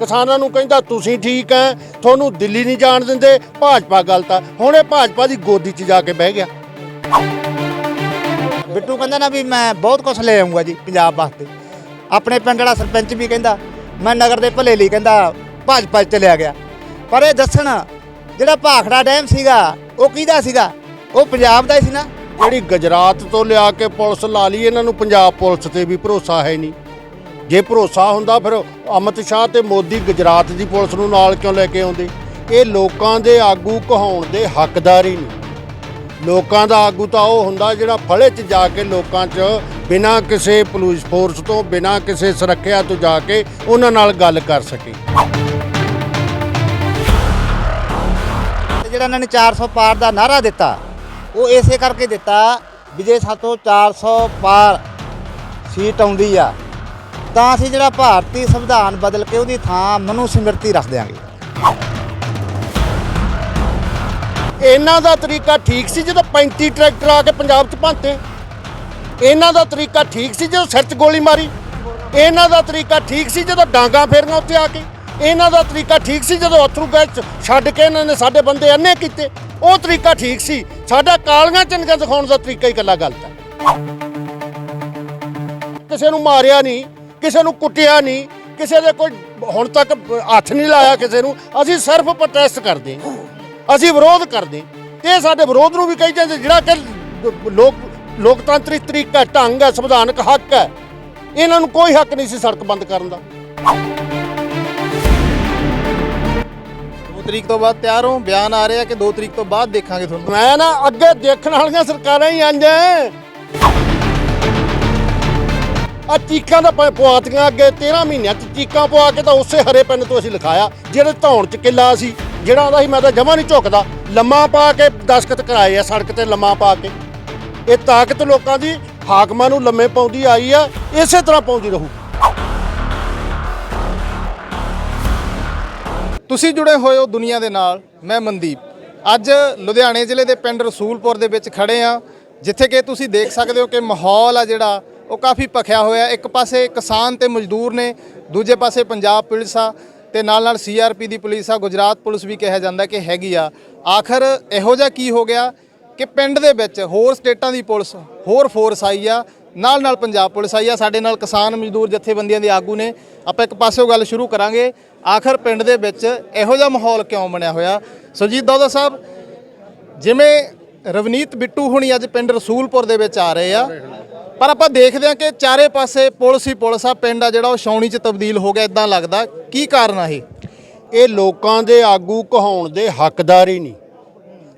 ਕਿਸਾਨਾਂ ਨੂੰ ਕਹਿੰਦਾ ਤੁਸੀਂ ਠੀਕ ਹੈ ਤੁਹਾਨੂੰ ਦਿੱਲੀ ਨਹੀਂ ਜਾਣ ਦਿੰਦੇ ਭਾਜਪਾ ਗਲਤ ਆ। ਹੁਣ ਇਹ ਭਾਜਪਾ ਦੀ ਗੋਦੀ 'ਚ ਜਾ ਕੇ ਬਹਿ ਗਿਆ। ਬਿੱਟੂ ਕਹਿੰਦਾ ਨਾ ਵੀ ਮੈਂ ਬਹੁਤ ਕੁਝ ਲੈ ਆਉਂਗਾ ਜੀ ਪੰਜਾਬ ਵਾਸਤੇ। ਆਪਣੇ ਪਿੰਡ ਵਾਲਾ ਸਰਪੰਚ ਵੀ ਕਹਿੰਦਾ ਮੈਂ ਨਗਰ ਦੇ ਭਲੇ ਲਈ ਕਹਿੰਦਾ ਭਾਜਪਾ 'ਚ ਚਲਿਆ ਗਿਆ। ਪਰ ਇਹ ਦੱਸਣ ਜਿਹੜਾ ਭਾਖੜਾ ਡੈਮ ਸੀਗਾ ਉਹ ਕਿਹਦਾ ਸੀਗਾ? ਉਹ ਪੰਜਾਬ ਦਾ ਹੀ ਸੀ ਨਾ। ਜਿਹੜੀ ਗੁਜਰਾਤ ਤੋਂ ਲਿਆ ਕੇ ਪੁਲਿਸ ਲਾ ਲਈ ਇਹਨਾਂ ਨੂੰ ਪੰਜਾਬ ਪੁਲਿਸ ਤੇ ਵੀ ਭਰੋਸਾ ਹੈ ਨਹੀਂ। ਜੇ ਭਰੋਸਾ ਹੁੰਦਾ ਫਿਰ ਅਮਿਤ ਸ਼ਾਹ ਤੇ ਮੋਦੀ ਗੁਜਰਾਤ ਦੀ ਪੁਲਿਸ ਨੂੰ ਨਾਲ ਕਿਉਂ ਲੈ ਕੇ ਆਉਂਦੇ? ਇਹ ਲੋਕਾਂ ਦੇ ਆਗੂ ਕਹਾਉਣ ਦੇ ਹੱਕਦਾਰ ਹੀ ਨਹੀਂ ਲੋਕਾਂ ਦਾ ਆਗੂ ਤਾਂ ਉਹ ਹੁੰਦਾ ਜਿਹੜਾ ਫਲੇ 'ਚ ਜਾ ਕੇ ਲੋਕਾਂ 'ਚ ਬਿਨਾਂ ਕਿਸੇ ਪੁਲਿਸ ਫੋਰਸ ਤੋਂ, ਬਿਨਾਂ ਕਿਸੇ ਸੁਰੱਖਿਆ ਤੋਂ ਜਾ ਕੇ ਉਹਨਾਂ ਨਾਲ ਗੱਲ ਕਰ ਸਕੇ। ਜਿਹੜਾ ਇਹਨਾਂ ਨੇ 400 ਪਾਰ ਦਾ ਨਾਰਾ ਦਿੱਤਾ, ਉਹ ਇਸੇ ਕਰਕੇ ਦਿੱਤਾ ਵੀ ਜੇ ਸਾਤੋਂ 400 ਪਾਰ ਸੀਟ ਆਉਂਦੀ ਆ ਤਾਂ ਅਸੀਂ ਜਿਹੜਾ ਭਾਰਤੀ ਸੰਵਿਧਾਨ ਬਦਲ ਕੇ ਉਹਦੀ ਥਾਂ ਮਨੂ ਸਿਮਰਤੀ ਰੱਖ ਦਿਆਂਗੇ। ਇਹਨਾਂ ਦਾ ਤਰੀਕਾ ਠੀਕ ਸੀ ਜਦੋਂ 35 ਟਰੈਕਟਰ ਆ ਕੇ ਪੰਜਾਬ 'ਚ ਭੰਤੇ ਇਹਨਾਂ ਦਾ ਤਰੀਕਾ ਠੀਕ ਸੀ ਜਦੋਂ ਸਿਰ 'ਚ ਗੋਲੀ ਮਾਰੀ। ਇਹਨਾਂ ਦਾ ਤਰੀਕਾ ਠੀਕ ਸੀ ਜਦੋਂ ਡਾਂਗਾ ਫੇਰੀਆਂ ਉੱਤੇ ਆ ਕੇ। ਇਹਨਾਂ ਦਾ ਤਰੀਕਾ ਠੀਕ ਸੀ ਜਦੋਂ ਅਥਰੂ ਗੈਸ ਛੱਡ ਕੇ ਇਹਨਾਂ ਨੇ ਸਾਡੇ ਬੰਦੇ ਅੰਨੇ ਕੀਤੇ। ਉਹ ਤਰੀਕਾ ਠੀਕ ਸੀ। ਸਾਡਾ ਕਾਲੀਆਂ ਚੰਗਾ ਦਿਖਾਉਣ ਦਾ ਤਰੀਕਾ ਹੀ ਇਕੱਲਾ ਗਲਤ ਹੈ। ਕਿਸੇ ਨੂੰ ਮਾਰਿਆ ਨਹੀਂ। ਕਿਸੇ ਨੂੰ ਕੁੱਟਿਆ ਨਹੀਂ ਕਿਸੇ ਦੇ ਕੋਈ ਹੁਣ ਤੱਕ ਹੱਥ ਨਹੀਂ ਲਾਇਆ ਕਿਸੇ ਨੂੰ ਅਸੀਂ ਸਿਰਫ ਪ੍ਰੋਟੈਸਟ ਕਰਦੇ ਅਸੀਂ ਵਿਰੋਧ ਕਰਦੇ। ਇਹ ਸਾਡੇ ਵਿਰੋਧ ਨੂੰ ਵੀ ਕਹੀ ਜਾਂਦੇ ਜਿਹੜਾ ਕਿ ਲੋਕ ਲੋਕਤੰਤਰੀ ਤਰੀਕਾ ਢੰਗ ਹੈ ਸੰਵਿਧਾਨਕ ਹੱਕ ਹੈ ਇਹਨਾਂ ਨੂੰ ਕੋਈ ਹੱਕ ਨਹੀਂ ਸੀ ਸੜਕ ਬੰਦ ਕਰਨ ਦਾ। 2 ਤਰੀਕ ਤੋਂ ਬਾਅਦ ਤਿਆਰ ਹੋ ਬਿਆਨ ਆ ਰਿਹਾ ਕਿ 2 ਤਰੀਕ ਤੋਂ ਬਾਅਦ ਦੇਖਾਂਗੇ ਤੁਹਾਨੂੰ। ਮੈਂ ਨਾ ਅੱਗੇ ਦੇਖਣ ਵਾਲੀਆਂ ਸਰਕਾਰਾਂ ਹੀ ਅੰਜ ਆ ਚੀਕਾਂ ਦਾ ਪਵਾਤੀਆਂ ਅੱਗੇ 13 ਮਹੀਨਿਆਂ ਚ ਚੀਕਾਂ ਪਵਾ ਕੇ ਤਾਂ ਉਸੇ ਹਰੇ ਪਿੰਡ ਤੋਂ ਅਸੀਂ ਲਿਖਾਇਆ, ਜਿਹੜੇ ਧੌਣ ਚ ਕਿੱਲਾ ਸੀ, ਜਿਹੜਾ ਉਹਦਾ ਸੀ, ਮੈਂ ਤਾਂ ਜਮਾ ਨਹੀਂ ਝੁਕਦਾ। ਲੰਮਾ ਪਾ ਕੇ ਦਸਖਤ ਕਰਾਏ ਆ, ਸੜਕ ਤੇ ਲੰਮਾ ਪਾ ਕੇ। ਇਹ ਤਾਕਤ ਲੋਕਾਂ ਦੀ ਹਾਕਮਾਂ ਨੂੰ ਲੰਮੇ ਪਾਉਂਦੀ ਆਈ ਆ, ਇਸੇ ਤਰ੍ਹਾਂ ਪਾਉਂਦੀ ਰਹੂ। ਤੁਸੀਂ ਜੁੜੇ ਹੋਏ ਹੋ ਦੁਨੀਆ ਦੇ ਨਾਲ, ਮੈਂ ਮਨਦੀਪ। ਅੱਜ ਲੁਧਿਆਣੇ ਜ਼ਿਲ੍ਹੇ ਦੇ ਪਿੰਡ ਰਸੂਲਪੁਰ ਦੇ ਵਿੱਚ ਖੜੇ ਆ, ਜਿੱਥੇ ਕਿ ਤੁਸੀਂ ਦੇਖ ਸਕਦੇ ਹੋ ਕਿ ਮਾਹੌਲ ਆ ਜਿਹੜਾ ਉਹ ਕਾਫੀ ਭਖਿਆ ਹੋਇਆ। ਇੱਕ ਪਾਸੇ ਕਿਸਾਨ ਤੇ ਮਜ਼ਦੂਰ ਨੇ, ਦੂਜੇ ਪਾਸੇ ਪੰਜਾਬ ਪੁਲਿਸ ਆ ਤੇ ਨਾਲ ਨਾਲ ਸੀਆਰਪੀ ਦੀ ਪੁਲਿਸ ਆ। ਗੁਜਰਾਤ ਪੁਲਿਸ ਵੀ ਕਿਹਾ ਜਾਂਦਾ ਕਿ ਹੈਗੀ ਆ। ਆਖਰ ਇਹੋ ਜਿਹਾ ਕੀ ਹੋ ਗਿਆ ਕਿ ਪਿੰਡ ਦੇ ਵਿੱਚ ਹੋਰ ਸਟੇਟਾਂ ਦੀ ਪੁਲਿਸ, ਹੋਰ ਫੋਰਸ ਆਈ ਆ, ਨਾਲ ਨਾਲ ਪੰਜਾਬ ਪੁਲਿਸ ਆਈ ਆ। ਸਾਡੇ ਨਾਲ ਕਿਸਾਨ ਮਜ਼ਦੂਰ ਜਥੇਬੰਦੀਆਂ ਦੇ ਆਗੂ ਨੇ। ਆਪਾਂ ਇੱਕ ਪਾਸਿਓਂ ਗੱਲ ਸ਼ੁਰੂ ਕਰਾਂਗੇ। ਆਖਰ ਪਿੰਡ ਦੇ ਵਿੱਚ ਇਹੋ ਜਿਹਾ ਮਾਹੌਲ ਕਿਉਂ ਬਣਿਆ ਹੋਇਆ? ਸੁਰਜੀਤ ਦੋਦਾ ਸਾਹਿਬ, ਜਿਵੇਂ ਰਵਨੀਤ ਬਿੱਟੂ ਹੁਣੀ ਅੱਜ ਪਿੰਡ ਰਸੂਲਪੁਰ ਦੇ ਵਿੱਚ ਆ ਰਹੇ ਆ। ਪਰ ਆਪਾਂ ਦੇਖਦੇ ਹਾਂ ਕਿ ਚਾਰੇ ਪਾਸੇ ਪੁਲਿਸ ਹੀ ਪੁਲਿਸ ਆ, ਪਿੰਡ ਆ ਜਿਹੜਾ ਉਹ ਛਾਉਣੀ 'ਚ ਤਬਦੀਲ ਹੋ ਗਿਆ ਇਦਾਂ ਲੱਗਦਾ। ਕੀ ਕਾਰਨ ਆ ਇਹ? ਇਹ ਲੋਕਾਂ ਦੇ ਆਗੂ ਕਹਾਉਣ ਦੇ ਹੱਕਦਾਰ ਹੀ ਨਹੀਂ।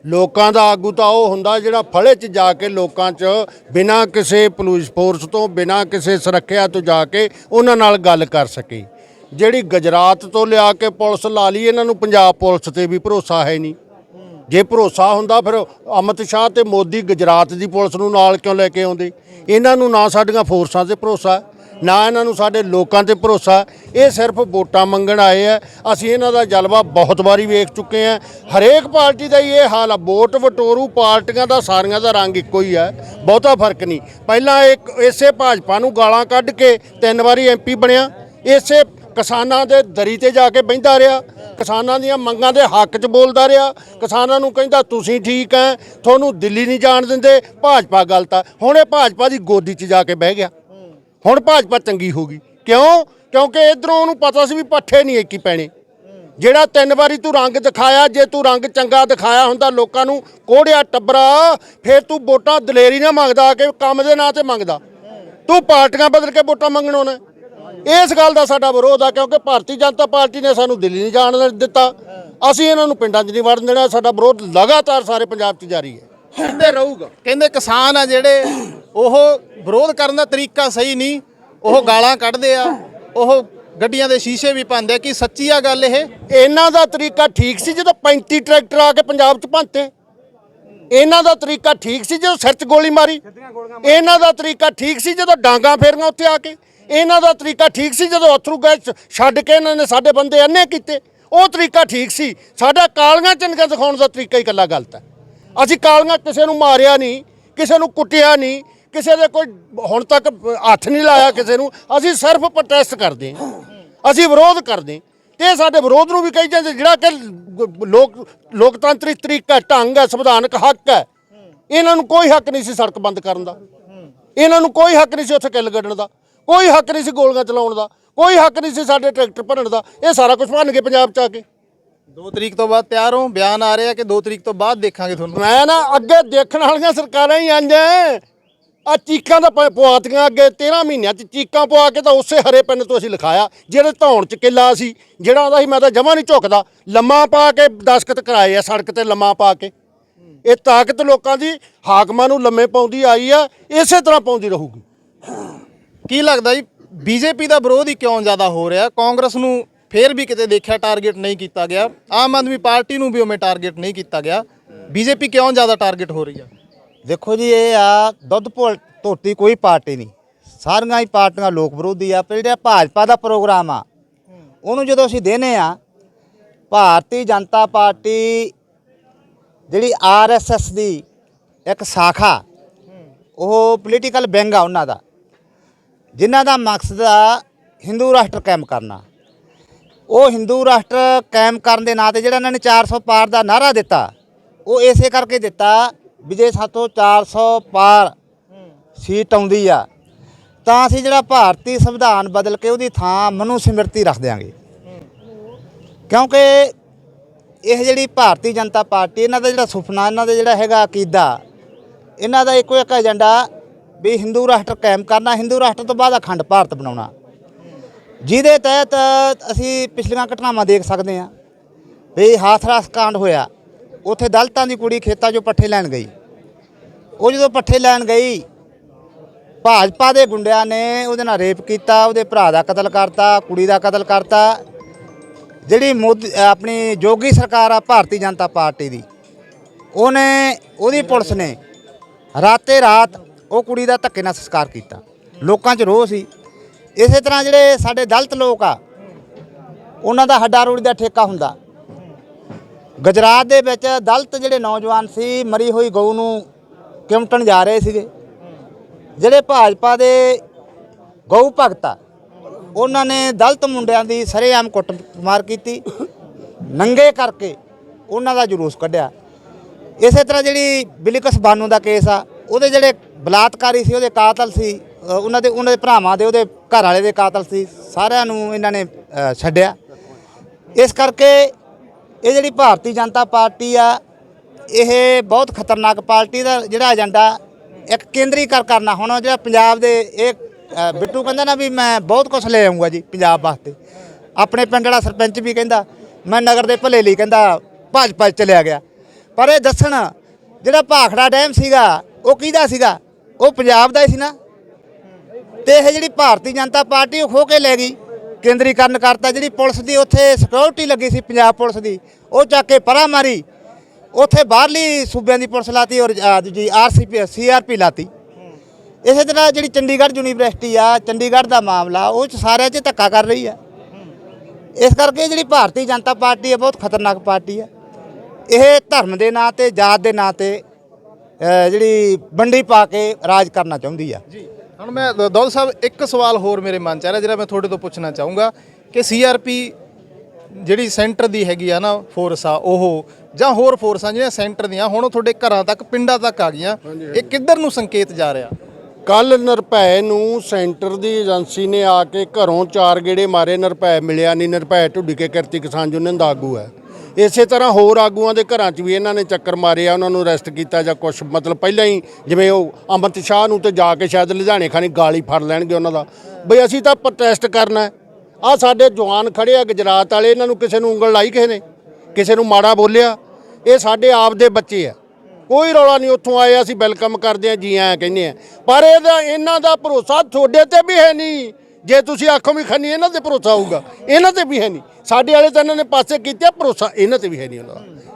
ਲੋਕਾਂ ਦਾ ਆਗੂ ਤਾਂ ਉਹ ਹੁੰਦਾ ਜਿਹੜਾ ਫਲੇ 'ਚ ਜਾ ਕੇ ਲੋਕਾਂ 'ਚ ਬਿਨਾਂ ਕਿਸੇ ਪੁਲਿਸ ਫੋਰਸ ਤੋਂ, ਬਿਨਾਂ ਕਿਸੇ ਸੁਰੱਖਿਆ ਤੋਂ ਜਾ ਕੇ ਉਹਨਾਂ ਨਾਲ ਗੱਲ ਕਰ ਸਕੇ। ਜਿਹੜੀ ਗੁਜਰਾਤ ਤੋਂ ਲਿਆ ਕੇ ਪੁਲਿਸ ਲਾ ਲਈ, ਇਹਨਾਂ ਨੂੰ ਪੰਜਾਬ ਪੁਲਿਸ ਤੇ ਵੀ ਭਰੋਸਾ ਹੈ ਨਹੀਂ। ਜੇ ਭਰੋਸਾ ਹੁੰਦਾ ਫਿਰ ਅਮਿਤ ਸ਼ਾਹ ਤੇ ਮੋਦੀ ਗੁਜਰਾਤ ਦੀ ਪੁਲਿਸ ਨੂੰ ਨਾਲ ਕਿਉਂ ਲੈ ਕੇ ਆਉਂਦੇ? ਇਹਨਾਂ ਨੂੰ ਨਾ ਸਾਡੀਆਂ ਫੋਰਸਾਂ ਤੇ ਭਰੋਸਾ, ਨਾ ਇਹਨਾਂ ਨੂੰ ਸਾਡੇ ਲੋਕਾਂ ਤੇ ਭਰੋਸਾ। ਇਹ ਸਿਰਫ ਵੋਟਾਂ ਮੰਗਣ ਆਏ ਆ। ਅਸੀਂ ਇਹਨਾਂ ਦਾ ਜਲਵਾ ਬਹੁਤ ਵਾਰੀ ਵੇਖ ਚੁੱਕੇ ਆ। ਹਰੇਕ ਪਾਰਟੀ ਦਾ ਹੀ ਇਹ ਹਾਲ ਆ। ਵੋਟ ਵਟੋਰੂ ਪਾਰਟੀਆਂ ਦਾ ਸਾਰੀਆਂ ਦਾ ਰੰਗ ਇੱਕੋ ਹੀ ਆ। ਬਹੁਤਾ ਫ਼ਰਕ ਨਹੀਂ। ਪਹਿਲਾਂ ਇੱਕ ਇਸੇ ਭਾਜਪਾ ਨੂੰ ਗਾਲਾਂ ਕੱਢ ਕੇ ਤਿੰਨ ਵਾਰੀ ਐਮਪੀ ਬਣਿਆ। ਇਸੇ ਕਿਸਾਨਾਂ ਦੇ ਦਰੀ ਤੇ ਜਾ ਕੇ ਬਹਿੰਦਾ ਰਿਹਾ। ਕਿਸਾਨਾਂ ਦੀਆਂ ਮੰਗਾਂ ਦੇ ਹੱਕ 'ਚ ਬੋਲਦਾ ਰਿਹਾ। ਕਿਸਾਨਾਂ ਨੂੰ ਕਹਿੰਦਾ, ਤੁਸੀਂ ਠੀਕ ਹੈ ਤੁਹਾਨੂੰ ਦਿੱਲੀ ਨਹੀਂ ਜਾਣ ਦਿੰਦੇ, ਭਾਜਪਾ ਗਲਤ ਆ। ਹੁਣ ਇਹ ਭਾਜਪਾ ਦੀ ਗੋਦੀ 'ਚ ਜਾ ਕੇ ਬਹਿ ਗਿਆ। ਹੁਣ ਭਾਜਪਾ ਚੰਗੀ ਹੋ ਗਈ। ਕਿਉਂ? ਕਿਉਂਕਿ ਇਧਰੋਂ ਉਹਨੂੰ ਪਤਾ ਸੀ ਵੀ ਪੱਠੇ ਨਹੀਂ ਏਕੀ ਪੈਣੇ। ਜਿਹੜਾ ਤਿੰਨ ਵਾਰੀ ਤੂੰ ਰੰਗ ਦਿਖਾਇਆ, ਜੇ ਤੂੰ ਰੰਗ ਚੰਗਾ ਦਿਖਾਇਆ ਹੁੰਦਾ ਲੋਕਾਂ ਨੂੰ, ਕੋੜਿਆ ਟੱਬਰਾ, ਫਿਰ ਤੂੰ ਵੋਟਾਂ ਦਲੇਰੀ ਨਾ ਮੰਗਦਾ, ਕਿ ਕੰਮ ਦੇ ਨਾਂ ਤੇ ਮੰਗਦਾ। ਤੂੰ ਪਾਰਟੀਆਂ ਬਦਲ ਕੇ ਵੋਟਾਂ ਮੰਗਣੋਂ ਨੇ ਇਸ ਗੱਲ ਦਾ ਸਾਡਾ ਵਿਰੋਧ ਆ ਕਿਉਂਕਿ ਭਾਰਤੀ ਜਨਤਾ ਪਾਰਟੀ ਨੇ ਸਾਨੂੰ ਦਿੱਲੀ ਨਹੀਂ ਜਾਣ ਦਿੱਤਾ। ਅਸੀਂ ਇਹਨਾਂ ਨੂੰ ਪਿੰਡਾਂ 'ਚ ਨਹੀਂ ਵੜਨ ਦੇਣਾ। ਸਾਡਾ ਵਿਰੋਧ ਲਗਾਤਾਰ ਸਾਰੇ ਪੰਜਾਬ 'ਚ ਜਾਰੀ ਹੈ। ਕਹਿੰਦੇ ਰਹੂਗਾ। ਕਹਿੰਦੇ ਕਿਸਾਨ ਆ ਜਿਹੜੇ ਉਹ ਵਿਰੋਧ ਕਰਨ ਦਾ ਤਰੀਕਾ ਸਹੀ ਨਹੀਂ। ਉਹ ਗਾਲਾਂ ਕੱਢਦੇ ਆ। ਉਹ ਗੱਡੀਆਂ ਦੇ ਸ਼ੀਸ਼ੇ ਵੀ ਪਾਉਂਦੇ ਆ ਕੀ ਸੱਚੀ ਆ ਗੱਲ ਇਹ? ਇਹਨਾਂ ਦਾ ਤਰੀਕਾ ਠੀਕ ਸੀ ਜਦੋਂ 35 ਟਰੈਕਟਰ ਆ ਕੇ ਪੰਜਾਬ 'ਚ ਭੰਤੇ ਇਹਨਾਂ ਦਾ ਤਰੀਕਾ ਠੀਕ ਸੀ ਜਦੋਂ ਸਿਰ 'ਚ ਗੋਲੀ ਮਾਰੀ। ਇਹਨਾਂ ਦਾ ਤਰੀਕਾ ਠੀਕ ਸੀ ਜਦੋਂ ਡਾਂਗਾ ਫੇਰੀਆਂ ਉੱਤੇ ਆ ਕੇ। ਇਹਨਾਂ ਦਾ ਤਰੀਕਾ ਠੀਕ ਸੀ ਜਦੋਂ ਅਥਰੂ ਗੈਸ ਛੱਡ ਕੇ ਇਹਨਾਂ ਨੇ ਸਾਡੇ ਬੰਦੇ ਅੰਨੇ ਕੀਤੇ, ਉਹ ਤਰੀਕਾ ਠੀਕ ਸੀ। ਸਾਡਾ ਕਾਲੀਆਂ ਚੰਗਾ ਦਿਖਾਉਣ ਦਾ ਤਰੀਕਾ ਹੀ ਇਕੱਲਾ ਗਲਤ ਹੈ। ਅਸੀਂ ਕਾਲੀਆਂ ਕਿਸੇ ਨੂੰ ਮਾਰਿਆ ਨਹੀਂ, ਕਿਸੇ ਨੂੰ ਕੁੱਟਿਆ ਨਹੀਂ, ਕਿਸੇ ਦੇ ਕੋਈ ਹੁਣ ਤੱਕ ਹੱਥ ਨਹੀਂ ਲਾਇਆ ਕਿਸੇ ਨੂੰ, ਅਸੀਂ ਸਿਰਫ ਪ੍ਰੋਟੈਸਟ ਕਰਦੇ ਹਾਂ। ਅਸੀਂ ਵਿਰੋਧ ਕਰਦੇ ਹਾਂ। ਇਹ ਸਾਡੇ ਵਿਰੋਧ ਨੂੰ ਵੀ ਕਹੀ ਜਾਂਦੇ, ਜਿਹੜਾ ਕਿ ਲੋਕ ਲੋਕਤੰਤਰੀ ਤਰੀਕਾ, ਢੰਗ ਹੈ, ਸੰਵਿਧਾਨਕ ਹੱਕ ਹੈ। ਇਹਨਾਂ ਨੂੰ ਕੋਈ ਹੱਕ ਨਹੀਂ ਸੀ ਸੜਕ ਬੰਦ ਕਰਨ ਦਾ। ਇਹਨਾਂ ਨੂੰ ਕੋਈ ਹੱਕ ਨਹੀਂ ਸੀ ਉੱਥੇ ਕਿੱਲ ਗੱਡਣ ਦਾ। ਕੋਈ ਹੱਕ ਨਹੀਂ ਸੀ ਗੋਲੀਆਂ ਚਲਾਉਣ ਦਾ ਕੋਈ ਹੱਕ ਨਹੀਂ ਸੀ ਸਾਡੇ ਟਰੈਕਟਰ ਭੰਨਣ ਦਾ ਇਹ ਸਾਰਾ ਕੁਝ ਭੰਨ ਕੇ ਪੰਜਾਬ ਚ ਆ ਕੇ। 2 ਤਰੀਕ ਤੋਂ ਬਾਅਦ ਤਿਆਰ ਹੋ ਬਿਆਨ ਆ ਰਿਹਾ ਕਿ 2 ਤਰੀਕ ਤੋਂ ਬਾਅਦ ਦੇਖਾਂਗੇ ਤੁਹਾਨੂੰ। ਮੈਂ ਨਾ ਅੱਗੇ ਦੇਖਣ ਵਾਲੀਆਂ ਸਰਕਾਰਾਂ ਹੀ ਆਂਦੇ ਆ ਚੀਕਾਂ ਦਾ ਪਵਾਤੀਆਂ ਅੱਗੇ 13 ਮਹੀਨਿਆਂ ਚ ਚੀਕਾਂ ਪਵਾ ਕੇ ਤਾਂ ਉਸੇ ਹਰੇ ਪੈਨ ਤੋਂ ਅਸੀਂ ਲਿਖਾਇਆ ਜਿਹੜੇ ਧੌਣ ਚ ਕਿੱਲਾ ਸੀ ਜਿਹੜਾ ਆਉਂਦਾ ਸੀ ਮੈਂ ਤਾਂ ਜਮਾ ਨਹੀਂ ਝੁਕਦਾ। ਲੰਮਾ ਪਾ ਕੇ ਦਸਖਤ ਕਰਾਏ ਆ ਸੜਕ ਤੇ ਲੰਮਾ ਪਾ ਕੇ। ਇਹ ਤਾਕਤ ਲੋਕਾਂ ਦੀ ਹਾਕਮਾਂ ਨੂੰ ਲੰਮੇ ਪਾਉਂਦੀ ਆਈ ਆ ਇਸੇ ਤਰ੍ਹਾਂ ਪਾਉਂਦੀ ਰਹੂਗੀ। ਕੀ ਲੱਗਦਾ ਜੀ, ਬੀਜੇਪੀ ਦਾ ਵਿਰੋਧ ਹੀ ਕਿਉਂ ਜ਼ਿਆਦਾ ਹੋ ਰਿਹਾ? ਕਾਂਗਰਸ ਨੂੰ ਫੇਰ ਵੀ ਕਿਤੇ ਦੇਖਿਆ ਟਾਰਗੇਟ ਨਹੀਂ ਕੀਤਾ ਗਿਆ। ਆਮ ਆਦਮੀ ਪਾਰਟੀ ਨੂੰ ਵੀ ਉਵੇਂ ਟਾਰਗੇਟ ਨਹੀਂ ਕੀਤਾ ਗਿਆ। ਬੀਜੇਪੀ ਕਿਉਂ ਜ਼ਿਆਦਾ ਟਾਰਗੇਟ ਹੋ ਰਹੀ ਆ? ਦੇਖੋ ਜੀ, ਇਹ ਆ ਦੁੱਧ ਭੁੱਲ ਧੋਤੀ ਕੋਈ ਪਾਰਟੀ ਨਹੀਂ। ਸਾਰੀਆਂ ਹੀ ਪਾਰਟੀਆਂ ਲੋਕ ਵਿਰੋਧੀ ਆ, ਪਰ ਜਿਹੜਾ ਭਾਜਪਾ ਦਾ ਪ੍ਰੋਗਰਾਮ ਆ, ਉਹਨੂੰ ਜਦੋਂ ਅਸੀਂ ਦੇਨੇ ਆ, ਭਾਰਤੀ ਜਨਤਾ ਪਾਰਟੀ ਜਿਹੜੀ ਆਰਐਸਐਸ ਦੀ ਇੱਕ ਸ਼ਾਖਾ, ਉਹ ਪੋਲੀਟੀਕਲ ਵਿੰਗ ਆ ਉਹਨਾਂ ਦਾ। ਜਿਨ੍ਹਾਂ ਦਾ ਮਕਸਦ ਆ ਹਿੰਦੂ ਰਾਸ਼ਟਰ ਕਾਇਮ ਕਰਨਾ। ਉਹ ਹਿੰਦੂ ਰਾਸ਼ਟਰ ਕਾਇਮ ਕਰਨ ਦੇ ਨਾਂ ਤੇ ਜਿਹੜਾ ਇਹਨਾਂ ਨੇ 400 ਪਾਰ ਦਾ ਨਾਰਾ ਦਿੱਤਾ, ਉਹ ਇਸੇ ਕਰਕੇ ਦਿੱਤਾ ਵੀ ਜੇ ਸਾਤੋਂ 400 ਪਾਰ ਸੀਟ ਆਉਂਦੀ ਆ, ਤਾਂ ਅਸੀਂ ਜਿਹੜਾ ਭਾਰਤੀ ਸੰਵਿਧਾਨ ਬਦਲ ਕੇ ਉਹਦੀ ਥਾਂ ਮਨੂ ਸਿਮਰਤੀ ਰੱਖ ਦਿਆਂਗੇ। ਕਿਉਂਕਿ ਇਹ ਜਿਹੜੀ ਭਾਰਤੀ ਜਨਤਾ ਪਾਰਟੀ, ਇਹਨਾਂ ਦਾ ਜਿਹੜਾ ਸੁਪਨਾ, ਇਹਨਾਂ ਦਾ ਜਿਹੜਾ ਹੈਗਾ ਅਕੀਦਾ, ਇਹਨਾਂ ਦਾ ਇੱਕੋ ਇੱਕ ਏਜੰਡਾ ਵੀ ਹਿੰਦੂ ਰਾਸ਼ਟਰ ਕਾਇਮ ਕਰਨਾ, ਹਿੰਦੂ ਰਾਸ਼ਟਰ ਤੋਂ ਬਾਅਦ ਅਖੰਡ ਭਾਰਤ ਬਣਾਉਣਾ। ਜਿਹਦੇ ਤਹਿਤ ਅਸੀਂ ਪਿਛਲੀਆਂ ਘਟਨਾਵਾਂ ਦੇਖ ਸਕਦੇ ਹਾਂ ਵੀ ਹਾਥਰਸ ਕਾਂਡ ਹੋਇਆ। ਉੱਥੇ ਦਲਤਾਂ ਦੀ ਕੁੜੀ ਖੇਤਾਂ 'ਚੋਂ ਪੱਠੇ ਲੈਣ ਗਈ। ਉਹ ਜਦੋਂ ਪੱਠੇ ਲੈਣ ਗਈ, ਭਾਜਪਾ ਦੇ ਗੁੰਡਿਆਂ ਨੇ ਉਹਦੇ ਨਾਲ ਰੇਪ ਕੀਤਾ, ਉਹਦੇ ਭਰਾ ਦਾ ਕਤਲ ਕਰਤਾ, ਕੁੜੀ ਦਾ ਕਤਲ ਕਰਤਾ। ਜਿਹੜੀ ਮੋਦੀ, ਆਪਣੀ ਜੋਗੀ ਸਰਕਾਰ ਆ, ਭਾਰਤੀ ਜਨਤਾ ਪਾਰਟੀ ਦੀ, ਉਹਨੇ, ਉਹਦੀ ਪੁਲਿਸ ਨੇ ਰਾਤੇ ਰਾਤ ਉਹ ਕੁੜੀ ਦਾ ਧੱਕੇ ਨਾਲ ਸੰਸਕਾਰ ਕੀਤਾ। ਲੋਕਾਂ 'ਚ ਰੋਹ ਸੀ। ਇਸੇ ਤਰ੍ਹਾਂ ਜਿਹੜੇ ਸਾਡੇ ਦਲਤ ਲੋਕ ਆ, ਉਹਨਾਂ ਦਾ ਹੱਡਾ ਰੋੜੀ ਦਾ ਠੇਕਾ ਹੁੰਦਾ। ਗੁਜਰਾਤ ਦੇ ਵਿੱਚ ਦਲਤ ਜਿਹੜੇ ਨੌਜਵਾਨ ਸੀ, ਮਰੀ ਹੋਈ ਗਊ ਨੂੰ ਕਿਮਟਣ ਜਾ ਰਹੇ ਸੀਗੇ। ਜਿਹੜੇ ਭਾਜਪਾ ਦੇ ਗਊ ਭਗਤ ਆ, ਉਹਨਾਂ ਨੇ ਦਲਤ ਮੁੰਡਿਆਂ ਦੀ ਸਰੇਆਮ ਕੁੱਟਮਾਰ ਕੀਤੀ। ਨੰਗੇ ਕਰਕੇ ਉਹਨਾਂ ਦਾ ਜਲੂਸ ਕੱਢਿਆ। ਇਸੇ ਤਰ੍ਹਾਂ ਜਿਹੜੀ ਬਿਲਿਕਸ ਬਾਨੂ ਦਾ ਕੇਸ ਆ, ਉਹਦੇ ਜਿਹੜੇ ਬਲਾਤਕਾਰੀ ਸੀ, ਉਹਦੇ ਕਾਤਲ ਸੀ ਉਹਨਾਂ ਦੇ ਉਹਨਾਂ ਦੇ ਭਰਾਵਾਂ ਦੇ, ਉਹਦੇ ਘਰ ਵਾਲੇ ਦੇ ਕਾਤਲ ਸੀ, ਸਾਰਿਆਂ ਨੂੰ ਇਹਨਾਂ ਨੇ ਛੱਡਿਆ। ਇਸ ਕਰਕੇ ਇਹ ਜਿਹੜੀ ਭਾਰਤੀ ਜਨਤਾ ਪਾਰਟੀ ਆ, ਇਹ ਬਹੁਤ ਖਤਰਨਾਕ ਪਾਰਟੀ ਦਾ ਜਿਹੜਾ ਏਜੰਡਾ ਇੱਕ ਕੇਂਦਰੀ ਕਰ ਕਰਨਾ। ਹੁਣ ਜਿਹੜਾ ਪੰਜਾਬ ਦੇ, ਇਹ ਬਿੱਟੂ ਕਹਿੰਦਾ ਨਾ ਵੀ ਮੈਂ ਬਹੁਤ ਕੁਝ ਲੈ ਆਉਂਗਾ ਜੀ ਪੰਜਾਬ ਵਾਸਤੇ। ਆਪਣੇ ਪਿੰਡ ਵਾਲਾ ਸਰਪੰਚ ਵੀ ਕਹਿੰਦਾ, ਮੈਂ ਨਗਰ ਦੇ ਭਲੇ ਲਈ ਕਹਿੰਦਾ, ਭਾਜਪਾ 'ਚ ਚਲਿਆ ਗਿਆ। ਪਰ ਇਹ ਦੱਸਣ, ਜਿਹੜਾ ਭਾਖੜਾ ਡੈਮ ਸੀਗਾ, ਉਹ ਕਿਹਦਾ ਸੀਗਾ? ਉਹ ਪੰਜਾਬ ਦਾ ਹੀ ਸੀ ਨਾ। ਤੇ ਇਹ ਜਿਹੜੀ ਭਾਰਤੀ ਜਨਤਾ ਪਾਰਟੀ ਉਹ ਖੋ ਕੇ ਲੈ ਗਈ ਕੇਂਦਰੀਕਰਨ ਕਰਤਾ। ਜਿਹੜੀ ਪੁਲਿਸ ਦੀ ਉੱਥੇ ਸਿਕਿਉਰਿਟੀ ਲੱਗੀ ਸੀ ਪੰਜਾਬ ਪੁਲਿਸ ਦੀ ਉਹ ਚੱਕ ਕੇ ਪਰਾਂ ਮਾਰੀ। ਉੱਥੇ ਬਾਹਰਲੀ ਸੂਬਿਆਂ ਦੀ ਪੁਲਿਸ ਲਾਤੀ ਔਰ ਅ, ਦੂਜੀ ਆਰਸੀਪੀ ਸੀਆਰਪੀ ਲਾਤੀ। ਇਸੇ ਤਰ੍ਹਾਂ ਜਿਹੜੀ ਚੰਡੀਗੜ੍ਹ ਯੂਨੀਵਰਸਿਟੀ ਆ ਚੰਡੀਗੜ੍ਹ ਦਾ ਮਾਮਲਾ ਉਹ ਚ ਸਾਰਿਆਂ 'ਚ ਧੱਕਾ ਕਰ ਰਹੀ ਆ। ਇਸ ਕਰਕੇ ਜਿਹੜੀ ਭਾਰਤੀ ਜਨਤਾ ਪਾਰਟੀ ਹੈ ਬਹੁਤ ਖਤਰਨਾਕ ਪਾਰਟੀ ਹੈ ਇਹ ਧਰਮ ਦੇ ਨਾਂ ਤੇ ਜਾਤ ਦੇ ਨਾਂ ਤੇ ਜਿਹੜੀ ਵੰਡੀ ਪਾ ਕੇ ਰਾਜ ਕਰਨਾ ਚਾਹੁੰਦੀ ਆ। ਜੀ ਹੁਣ ਮੈਂ ਦੌਲ ਸਾਹਿਬ ਇੱਕ ਸਵਾਲ ਹੋਰ ਮੇਰੇ ਮਨ ਚ ਆ ਰਿਹਾ ਜਿਹੜਾ ਮੈਂ ਤੁਹਾਡੇ ਤੋਂ ਪੁੱਛਣਾ ਚਾਹੂੰਗਾ ਕਿ ਸੀਆਰਪੀ ਜਿਹੜੀ ਸੈਂਟਰ ਦੀ ਹੈਗੀ ਆ ਨਾ ਫੋਰਸ ਆ ਉਹ ਜਾਂ ਹੋਰ ਫੋਰਸਾਂ ਜਿਹੜੀਆਂ ਸੈਂਟਰ ਦੀਆਂ ਹੁਣ ਉਹ ਤੁਹਾਡੇ ਘਰਾਂ ਤੱਕ ਪਿੰਡਾਂ ਤੱਕ ਆ ਗਈਆਂ ਇਹ ਕਿੱਧਰ ਨੂੰ ਸੰਕੇਤ ਜਾ ਰਿਹਾ? ਕੱਲ ਨਿਰਭੈ ਨੂੰ ਸੈਂਟਰ ਦੀ ਏਜੰਸੀ ਨੇ ਆ ਕੇ ਘਰੋਂ ਚਾਰ ਗੇੜੇ ਮਾਰੇ ਨਿਰਭੈ ਮਿਲਿਆ ਨਹੀਂ ਨਿਰਭੈ ਢੁੱਡੀ ਕੇ ਕਿਰਤੀ ਕਿਸਾਨ ਯੂਨੀਅਨ ਦਾ ਆਗੂ ਹੈ। ਇਸੇ ਤਰ੍ਹਾਂ ਹੋਰ ਆਗੂਆਂ ਦੇ ਘਰਾਂ 'ਚ ਵੀ ਇਹਨਾਂ ਨੇ ਚੱਕਰ ਮਾਰੇ ਆ, ਉਹਨਾਂ ਨੂੰ ਅਰੈਸਟ ਕੀਤਾ ਜਾਂ ਕੁਝ ਮਤਲਬ ਪਹਿਲਾਂ ਹੀ ਜਿਵੇਂ ਉਹ ਅਮਰਤ ਸ਼ਾਹ ਨੂੰ ਤੇ ਜਾ ਕੇ ਸ਼ਾਇਦ ਲੁਧਿਆਣੇ ਖਾਣੀ ਗਾਲੀ ਫੜ ਲੈਣਗੇ ਉਹਨਾਂ ਦਾ। ਬਈ ਅਸੀਂ ਤਾਂ ਪ੍ਰੋਟੈਸਟ ਕਰਨਾ ਆ ਸਾਡੇ ਜਵਾਨ ਖੜੇ ਆ ਗੁਜਰਾਤ ਵਾਲੇ, ਇਹਨਾਂ ਨੂੰ ਕਿਸੇ ਨੂੰ ਉਂਗਲ ਲਾਈ ਕਿਸੇ ਨੇ? ਕਿਸੇ ਨੂੰ ਮਾੜਾ ਬੋਲਿਆ? ਇਹ ਸਾਡੇ ਆਪ ਦੇ ਬੱਚੇ ਆ। ਕੋਈ ਰੌਲਾ ਨਹੀਂ, ਉੱਥੋਂ ਆਏ ਅਸੀਂ ਵੈਲਕਮ ਕਰਦੇ ਆ, ਜੀ ਆਇਆਂ ਕਹਿੰਦੇ ਆ। ਪਰ ਇਹਦਾ, ਇਹਨਾਂ ਦਾ ਭਰੋਸਾ ਤੁਹਾਡੇ ਤੇ ਵੀ ਹੈ ਨਹੀਂ। ਜੇ ਤੁਸੀਂ ਆਖੋ ਵੀ ਖੰਨੀ, ਇਹਨਾਂ ਤੇ ਭਰੋਸਾ ਹੋਊਗਾ। ਇਹਨਾਂ ਤੇ ਵੀ ਹੈ ਨਹੀਂ। ਸਾਡੇ ਵਾਲੇ ਤਾਂ ਇਹਨਾਂ ਨੇ ਪਾਸੇ ਕੀਤੇ ਭਰੋਸਾ ਇਹਨਾਂ ਤੇ ਵੀ ਹੈ ਨਹੀਂ ਉਹਨਾਂ ਦਾ।